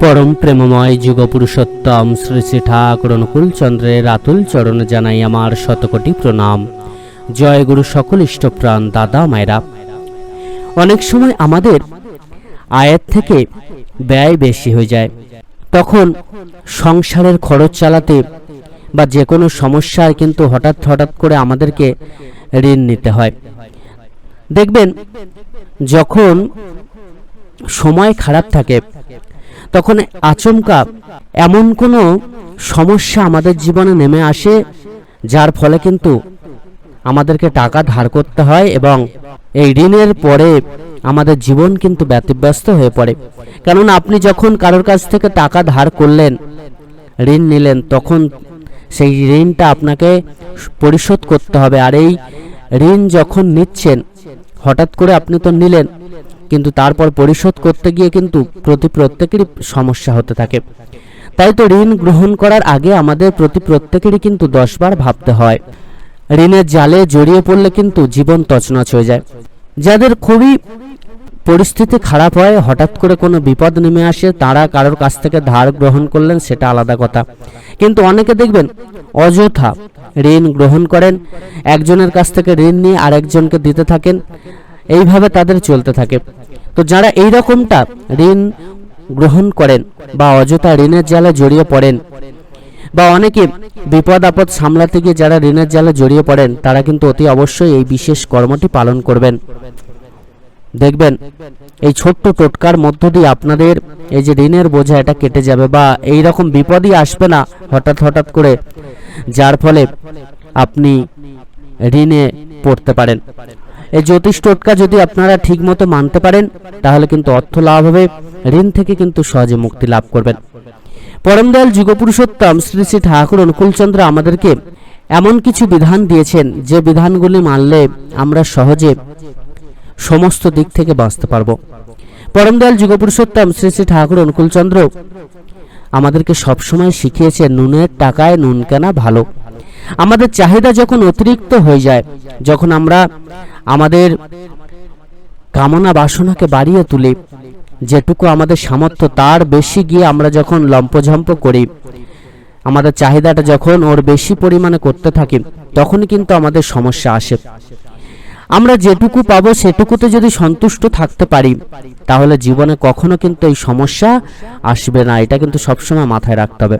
পরম প্রেমময় যুগ পুরুষোত্তম শ্রী শ্রী ঠাকুর অনুকূল চন্দ্রের আতুল চরণে জানাই আমার শতকোটি প্রণাম। জয় গুরু সকল ইষ্টপ্রাণ দাদা মায়েরা। অনেক সময় আমাদের আয়ের থেকে ব্যয় বেশি হয়ে যায়। তখন সংসারের খরচ চালাতে বা যে কোনো সমস্যায় কিন্তু হঠাৎ হঠাৎ করে আমাদেরকে ঋণ নিতে হয়। দেখবেন, যখন সময় খারাপ থাকে তখন আচমকা এমন কোনো সমস্যা আমাদের জীবনে নেমে আসে, যার ফলে কিন্তু আমাদেরকে টাকা ধার করতে হয় এবং এই ঋণের পরে আমাদের জীবন কিন্তু ব্যতিব্যস্ত হয়ে পড়ে। কেননা আপনি যখন কারোর কাছ থেকে টাকা ধার করলেন, ঋণ নিলেন, তখন সেই ঋণটা আপনাকে পরিশোধ করতে হবে। আর এই ঋণ যখন নিচ্ছেন, হঠাৎ করে আপনি তো নিলেন কিন্তু তারপর পরিশোধ করতে গিয়ে কিন্তু প্রতি প্রত্যেকেরই সমস্যা হতে থাকে। তাই তো ঋণ গ্রহণ করার আগে আমাদের প্রতি প্রত্যেকেরই কিন্তু দশবার ভাবতে হয়। ঋণের জালে জড়িয়ে পড়লে কিন্তু জীবন তছনছ হয়ে যায়। যাদের খুবই পরিস্থিতি খারাপ হয়, হঠাৎ করে কোনো বিপদ নেমে আসে, তারা কারোর কাছ থেকে ধার গ্রহণ করলেন সেটা আলাদা কথা। কিন্তু অনেকে দেখবেন, অযথা ঋণ গ্রহণ করেন। একজনের কাছ থেকে ঋণ নিয়ে আরেকজনকে দিতে থাকেন। এইভাবে তাদের চলতে থাকে। তো যারা এই রকমটা ঋণ গ্রহণ করেন বা অযথা ঋণের জালে জড়িয়ে পড়েন বা অনেকে বিপদ আপদ সামলাতে গিয়ে যারা ঋণের জালে জড়িয়ে পড়েন, তারা কিন্তু অতি অবশ্যই এই বিশেষ কর্মটি পালন করবেন। দেখবেন, এই ছোট্ট টোটকার মধ্য দিয়ে আপনাদের এই যে ঋণের বোঝা, এটা কেটে যাবে বা এই রকম বিপদই আসবে না হঠাৎ হঠাৎ করে, যার ফলে আপনি ঋণে পড়তে পারেন। এই জ্যোতিষ টোটকা যদি আপনারা ঠিকমতো মানতে পারেন, তাহলে কিন্তু অর্থ লাভ হবে, ঋণ থেকে কিন্তু সহজে মুক্তি লাভ করবেন। পরম দয়াল যুগপুরুষোত্তম শ্রী শ্রী ঠাকুর অনুকূলচন্দ্র আমাদেরকে এমন কিছু বিধান দিয়েছেন, যে বিধানগুলি মানলে আমরা সহজে সমস্ত দিক থেকে বাঁচতে পারব। পরম দয়াল যুগপুরুষোত্তম শ্রী শ্রী ঠাকুর অনুকূলচন্দ্র আমাদেরকে সবসময় শিখিয়েছেন, নুনের টাকায় নুন কেনা ভালো। আমাদের চাহিদা যখন অতিরিক্ত হয়ে যায়, যখন আমরা আমাদের কামনা বাসনাকে বাড়িয়ে তুলি, যেটুকু আমাদের সামর্থ্য, তার বেশি গিয়ে আমরা যখন লম্পঝম্প করি, আমাদের চাহিদাটা যখন ওর বেশি পরিমাণে করতে থাকি তখন কিন্তু আমাদের সমস্যা আসে। আমরা যেটুকু পাবো, সেটুকুতে যদি সন্তুষ্ট থাকতে পারি, তাহলে জীবনে কখনো কিন্তু এই সমস্যা আসবে না। এটা কিন্তু সবসময় মাথায় রাখতে হবে।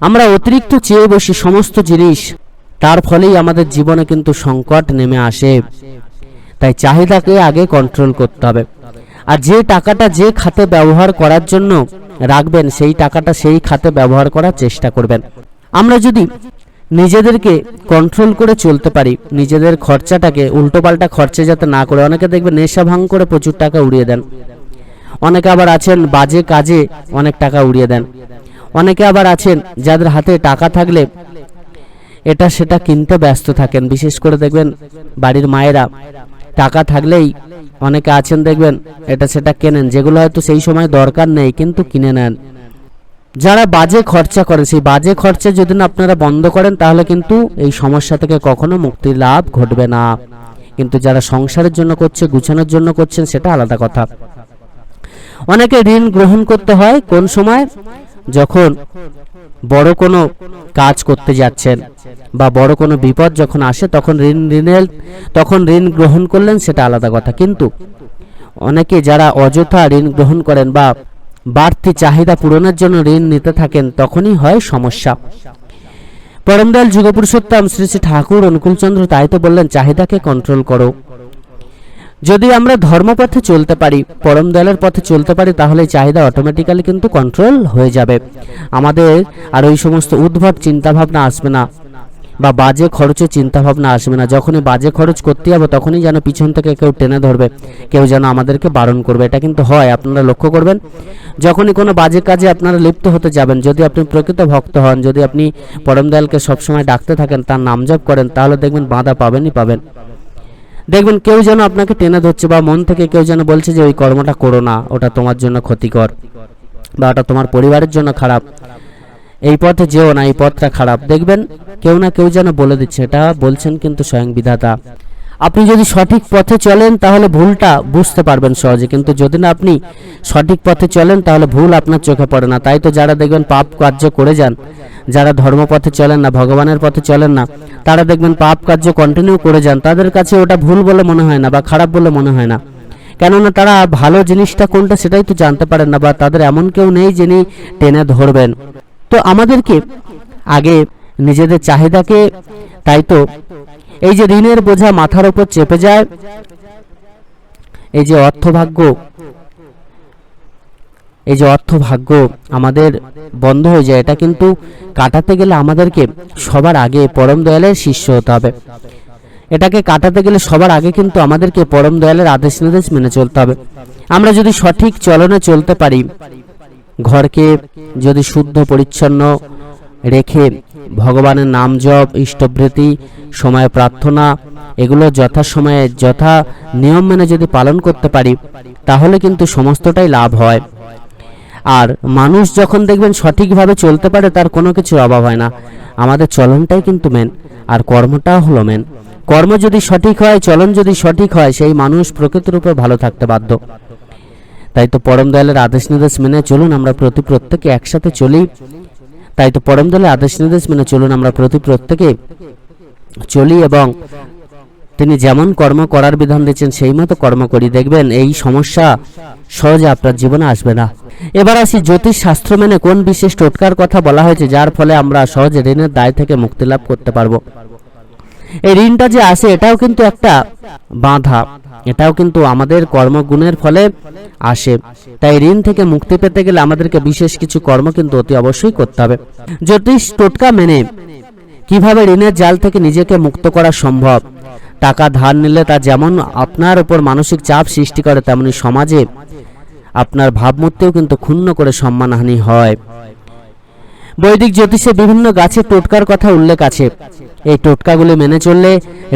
আমরা অতিরিক্ত চেয়ে বসি সমস্ত জিনিস। তার ফলেই আমাদের জীবনে কিন্তু সংকট নেমে আসে। তাই চাহিদাকে আগে কন্ট্রোল করতে হবে। আর যে টাকাটা যে খাতে ব্যবহার করার জন্য রাখবেন, সেই টাকাটা সেই খাতে ব্যবহার করার চেষ্টা করবেন। আমরা যদি নিজেদেরকে কন্ট্রোল করে চলতে পারি, নিজেদের খরচাটাকে, উল্টোপাল্টা খরচা যাতে না করে, অনেকে দেখবে নেশা ভাঙ করে প্রচুর টাকা উড়িয়ে দেন। অনেকে আবার আছেন বাজে কাজে অনেক টাকা উড়িয়ে দেন। অনেকে আবার আছেন যাদের হাতে টাকা থাকলে এটা সেটা কিনতে ব্যস্ত থাকেন। বিশেষ করে দেখবেন বাড়ির মায়েরা টাকা থাকলেই অনেকে আছেন দেখবেন এটা সেটা কেনেন, যেগুলো হয়তো সেই সময় দরকার নেই কিন্তু কিনে নেন। যারা বাজে খরচা করে সেই বাজে খরচা যদি না আপনারা বন্ধ করেন, তাহলে কিন্তু এই সমস্যা থেকে কখনো মুক্তি লাভ ঘটবে না। কিন্তু যারা সংসারের জন্য করছে, গুছানোর জন্য করছেন, সেটা আলাদা কথা। অনেকে ঋণ গ্রহণ করতে হয়, কোন সময়? যখন বড় কোনো কাজ করতে যাচ্ছেন বা বড় কোনো বিপদ যখন আসে, তখন ঋণ, ঋণের, তখন ঋণ গ্রহণ করলেন সেটা আলাদা কথা। কিন্তু অনেকে যারা অযথা ঋণ গ্রহণ করেন বা বাড়তি চাহিদা পূরণের জন্য ঋণ নিতে থাকেন, তখনই হয় সমস্যা। পরমদয়াল যুগপুরুষোত্তম শ্রী শ্রী ঠাকুর অনুকূলচন্দ্র তাই তো বললেন, চাহিদাকে কন্ট্রোল করো। যদি আমরা ধর্মপথে চলতে পারি, পরম দয়ালের পথে চলতে পারি, তাহলে চাহিদা অটোমেটিক্যালি কিন্তু কন্ট্রোল হয়ে যাবে। আমাদের আর ওই সমস্ত উদ্ভট চিন্তাভাবনা আসবে না বা বাজে খরচের চিন্তাভাবনা আসবে না। যখনই বাজে খরচ করতে যাব, তখনই যেন পিছন থেকে কেউ টেনে ধরবে, কেউ যেন আমাদেরকে বারণ করবে। এটা কিন্তু হয়, আপনারা লক্ষ্য করবেন। যখনই কোনো বাজে কাজে আপনারা লিপ্ত হতে যাবেন, যদি আপনি প্রকৃত ভক্ত হন, যদি আপনি পরম দয়ালকে সবসময় ডাকতে থাকেন, তার নাম জপ করেন, তাহলে দেখবেন বাধা পাবেনই পাবেন। দেখবেন কেউ যেন আপনাকে টেনে ধরছে বা মন থেকে কেউ যেন বলছে যে, ওই কর্মটা করো না, ওটা তোমার জন্য ক্ষতিকর বা ওটা তোমার পরিবারের জন্য খারাপ। এই পথে যেও না, এই পথটা খারাপ। দেখবেন কেউ না কেউ যেন বলে দিচ্ছে, এটা বলছেন কিন্তু স্বয়ং বিধাতা। আপনি যদি সঠিক পথে চলেন, তাহলে ভুলটা বুঝতে পারবেন সহজে। কিন্তু যদি না আপনি সঠিক পথে চলেন, তাহলে ভুল আপনার চোখে পড়ে না। তাই তো যারা দেখবেন পাপ কার্য করে যান, যারা ধর্মপথে চলেন না, ভগবানের পথে চলেন না, তারা দেখবেন পাপ কার্য কন্টিনিউ করে যান। তাদের কাছে ওটা ভুল বলে মনে হয় না বা খারাপ বলে মনে হয় না। কেননা তারা ভালো জিনিসটা কোনটা সেটাই তো জানতে পারেন না বা তাদের এমন কেউ নেই যিনি টেনে ধরবেন। তো আমাদেরকে আগে নিজেদের চাহিদাকে, তাই তো এই যে ঋণের বোঝা মাথার উপর চেপে যায়, এই যে অর্থভাগ্য, এই যে অর্থভাগ্য আমাদের বন্ধ হয়ে যায়, এটা কিন্তু কাটাতে গেলে আমাদেরকে সবার আগে পরম দয়ালের শিষ্য হতে হবে। এটাকে কাটাতে গেলে সবার আগে কিন্তু আমাদেরকে পরম দয়ালের আদেশ নির্দেশ মেনে চলতে হবে। আমরা যদি সঠিক চলনে চলতে পারি, ঘরকে যদি শুদ্ধ পরিচ্ছন্ন রেখে ভগবানের নাম জপ, ইষ্টভৃতি, সময় প্রার্থনা, এগুলো যথাসময়ে যথা নিয়ম মেনে যদি পালন করতে পারি, তাহলে কিন্তু সমস্তটাই লাভ হয়। আর মানুষ যখন দেখবেন সঠিকভাবে চলতে পারে, তার কোনো কিছু অভাব হয় না। আমাদের চলনটাই কিন্তু মেন আর কর্মটাও হলো মেন কর্ম যদি সঠিক হয়, চলন যদি সঠিক হয়, সেই মানুষ প্রকৃতির উপর ভালো থাকতে বাধ্য। তাই তো পরম দয়ালের আদেশ নির্দেশ মেনে চলুন, আমরা প্রতি প্রত্যেকে একসাথে চলি। তাই তো পরম দলে আদেশ নির্দেশ মেনে চলুন আমরা প্রতি প্রত্যেকে চলি এবং তিনি যেমন কর্ম করার বিধান দিচ্ছেন সেই মতো কর্ম করি। দেখবেন এই সমস্যা সহজে আপনার জীবনে আসবে না। এবার আসি জ্যোতিষ শাস্ত্র মেনে কোন বিশেষ টোটকার কথা বলা হয়েছে, যার ফলে আমরা সহজে ঋণের দায় থেকে মুক্তি লাভ করতে পারব। এই ঋণটা যে আসে এটাও কিন্তু একটা বাধা। এটাও কিন্তু আমাদের কর্মগুণের ফলে আসে। তাই ঋণ থেকে মুক্তি পেতে গেলে আমাদেরকে বিশেষ কিছু কর্ম কিন্তু অতি অবশ্যই করতে হবে। জ্যোতিষ টোটকা মেনে কীভাবে ঋণের জাল থেকে নিজেকে মুক্ত করা সম্ভব? টাকা ধার নিলে তা যেমন আপনার উপর মানসিক চাপ সৃষ্টি করে, তেমনি সমাজে আপনার ভাবমূর্তিও কিন্তু ক্ষুণ্ণ করে সম্মানহানি হয়। বৈদিক জ্যোতিষে বিভিন্ন গাছের টোটকার কথা উল্লেখ আছে। এই টোটকাগুলি মেনে চললে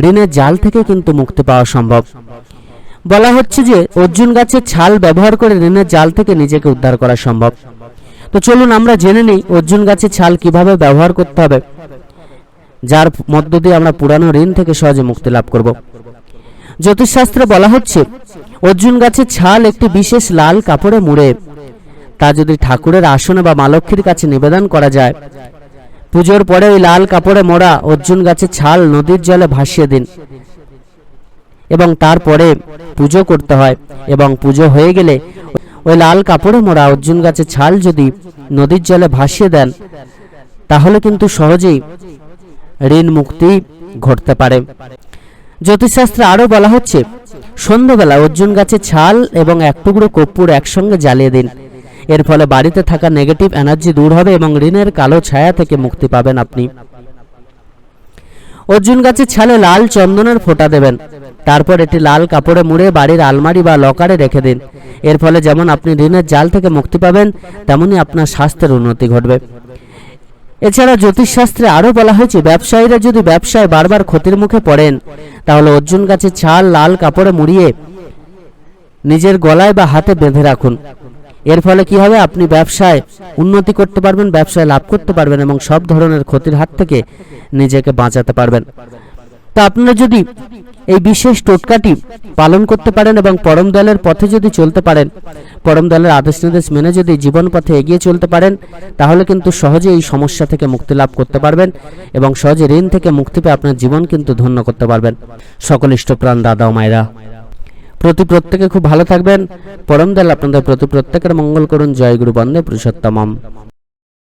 ঋণের জাল থেকে কিন্তু মুক্তি পাওয়া সম্ভব। বলা হচ্ছে যে অর্জুন গাছের ছাল ব্যবহার করে ঋণের জাল থেকে নিজেকে উদ্ধার করা সম্ভব। তো চলুন আমরা জেনে নিই অর্জুন গাছের ছাল কীভাবে ব্যবহার করতে হবে। যার মধ্য দিয়ে আমরা পুরানো ঋণ থেকে সহজে মুক্তি লাভ করব। জ্যোতিষশাস্ত্রে বলা হচ্ছে, অর্জুন গাছের ছাল একটি বিশেষ লাল কাপড়ে মুড়ে। তা যদি ঠাকুরের আসনে বা মা লক্ষ্মীর কাছে নিবেদন করা যায়, পুজোর পরে ওই লাল কাপড়ে মোড়া অর্জুন গাছের ছাল নদীর জলে ভাসিয়ে দিন এবং তারপরে পুজো করতে হয় এবং পুজো হয়ে গেলে ওই লাল কাপড়ে মোড়া অর্জুন গাছের ছাল যদি নদীর জলে ভাসিয়ে দেন, তাহলে কিন্তু সহজেই ঋণ মুক্তি ঘটতে পারে। জ্যোতিষশাস্ত্রে আরও বলা হচ্ছে সন্ধ্যাবেলা অর্জুন গাছের ছাল এবং এক টুকরো কর্পূর একসঙ্গে জ্বালিয়ে দিন। এর ফলে বাড়িতে থাকা নেগেটিভ এনার্জি দূর হবে এবং ঋণের কালো ছায়া থেকে মুক্তি পাবেন আপনি। অর্জুন গাছের ছালে লাল চন্দনের ফোঁটা দেবেন। তারপর এটি লাল কাপড়ে মুড়ে বাড়ির আলমারি বা লকারে রেখে দিন। এর ফলে যেমন আপনি ঋণের জাল থেকে মুক্তি পাবেন তেমনি আপনার স্বাস্থ্যের উন্নতি ঘটবে। এছাড়া জ্যোতিষশাস্ত্রে আরও বলা হয়েছে, ব্যবসায়ীরা যদি ব্যবসায় বারবার ক্ষতির মুখে পড়েন, তাহলে অর্জুন গাছের ছাল লাল কাপড়ে মুড়িয়ে নিজের গলায় বা হাতে বেঁধে রাখুন। এর ফলে কি হবে? আপনি ব্যবসায় উন্নতি করতে পারবেন, ব্যবসায় লাভ করতে পারবেন এবং সব ধরনের ক্ষতির হাত থেকে নিজেকে বাঁচাতে পারবেন। তো আপনারা যদি এই বিশেষ টোটকাটি পালন করতে পারেন এবং পরম দলের পথে যদি চলতে পারেন, পরম দলের আদেশ নির্দেশ মেনে যদি জীবন পথে এগিয়ে চলতে পারেন, তাহলে কিন্তু সহজে এই সমস্যা থেকে মুক্তি লাভ করতে পারবেন এবং সহজে ঋণ থেকে মুক্তি পেয়ে আপনার জীবন কিন্তু ধন্য করতে পারবেন। সকল ইষ্টপ্রাণ দাদা মায়েরা। প্রতি প্রত্যেকে খুব ভালো থাকবেন। পরম দল আপনাদের প্রতি প্রত্যেকের মঙ্গল করুন। জয় গুরু বন্দে পুরুষোত্তমম।